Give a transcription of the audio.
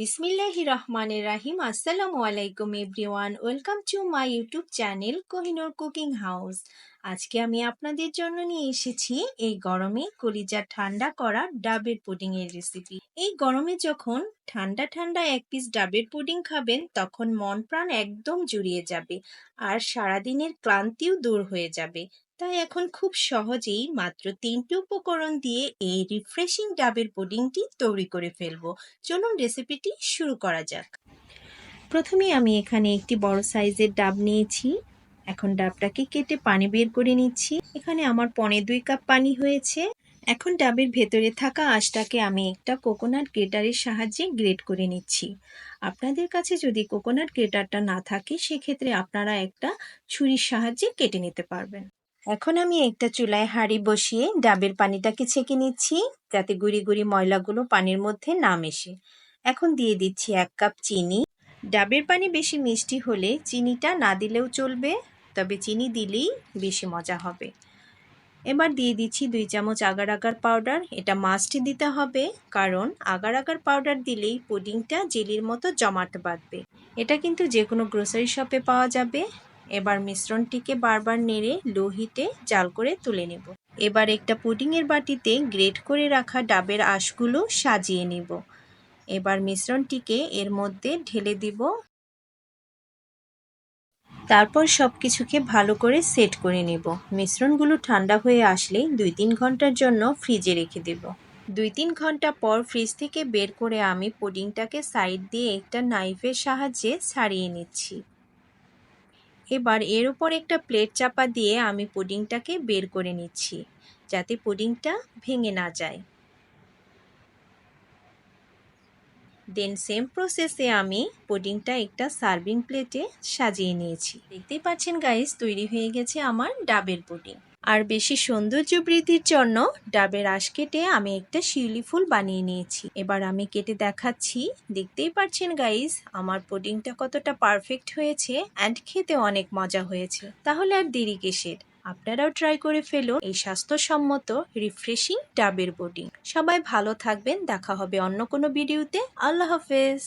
বিসমিল্লাহি রহমানের রাহিম। আসসালামু আলাইকুম everyone. Welcome to my YouTube channel Kohinoor cooking house. আজকে আমি আপনাদের জন্য নিয়ে এসেছি এই গরমে কলিজা ঠান্ডা করা ডাবের পুডিং এর রেসিপি এই গরমে যখন ঠান্ডা ঠান্ডা এক পিস ডাবের পুডিং খাবেন, তখন মন প্রাণ একদম জুড়িয়ে যাবে আর সারাদিনের ক্লান্তিও দূর হয়ে যাবে। তাই এখন খুব সহজেই মাত্র তিনটি উপকরণ দিয়ে এই রিফ্রেশিং ডাবের পুডিংটি তৈরি করে ফেলব। চলুন রেসিপিটি শুরু করা যাক। প্রথমে আমি এখানে একটি বড় সাইজের ডাব নিয়েছি। এখন ডাবটাকে কেটে পানি বের করে নিচ্ছি। এখানে আমার পনে দুই কাপ পানি হয়েছে। এখন ডাবের ভেতরে থাকা আঁশটাকে আমি একটা কোকোনাট গ্রেটারের সাহায্যে গ্রেট করে নিচ্ছি। আপনাদের কাছে যদি কোকোনাট গ্রেটারটা না থাকে, সেক্ষেত্রে আপনারা একটা ছুরির সাহায্যে কেটে নিতে পারবেন। এখন আমি একটা চুলায় হাঁড়ি বসিয়ে ডাবের পানিটাকে ছেঁকে নিচ্ছি, যাতে গুড়ি গুড়ি ময়লাগুলো পানির মধ্যে না মেশে। এখন দিয়ে দিচ্ছি এক কাপ চিনি। ডাবের পানি বেশি মিষ্টি হলে চিনিটা না দিলেও চলবে। তবে চিনি দিলেই বেশি মজা হবে। এবার দিয়ে দিচ্ছি দুই চামচ আগার আগার পাউডার। এটা মাস্টই দিতে হবে, কারণ আগার আগার পাউডার দিলেই পুডিংটা জেলির মতো জমাট বাঁধবে। এটা কিন্তু যে কোনো গ্রোসারি শপে পাওয়া যাবে। এবার মিশ্রণটিকে বারবার নেড়ে লো হিটে জাল করে তুলে নেব। এবার একটা পুডিংয়ের বাটিতে গ্রেট করে রাখা ডাবের আঁশগুলো সাজিয়ে নেব। এবার মিশ্রণটিকে এর মধ্যে ঢেলে দিব। তারপর সব কিছুকে ভালো করে সেট করে নেব। মিশ্রণগুলো ঠান্ডা হয়ে আসলে দুই তিন ঘণ্টার জন্য ফ্রিজে রেখে দেব। দুই তিন ঘণ্টা পর ফ্রিজ থেকে বের করে আমি পুডিংটাকে সাইড দিয়ে একটা নাইফের সাহায্যে ছাড়িয়ে নিচ্ছি। এবার এর উপর একটা প্লেট চাপা দিয়ে আমি পুডিংটাকে বের করে নিচ্ছি, যাতে পুডিংটা ভেঙে না যায়। দেন সেম প্রসেসে আমি পুডিংটা একটা সার্ভিং প্লেটে সাজিয়ে নিয়েছি। দেখতেই পাচ্ছেন গাইস তৈরি হয়ে গেছে আমার ডাবের পুডিং আর বেশি সৌন্দর্য বৃদ্ধির জন্য ডাবের আশ কেটে আমি একটা শিউলি ফুল বানিয়ে নিয়েছি। এবার আমি কেটে দেখাচ্ছি। দেখতেই পাচ্ছেন গাইস আমার পুডিংটা কতটা পারফেক্ট হয়েছে অ্যান্ড খেতে অনেক মজা হয়েছে। তাহলে আর দেরি কিসের? আপনারাও ট্রাই করে ফেলুন এই স্বাস্থ্যসম্মত রিফ্রেশিং ডাবের বোটিং। সবাই ভালো থাকবেন, দেখা হবে অন্য কোনো ভিডিওতে আল্লাহ হাফেজ।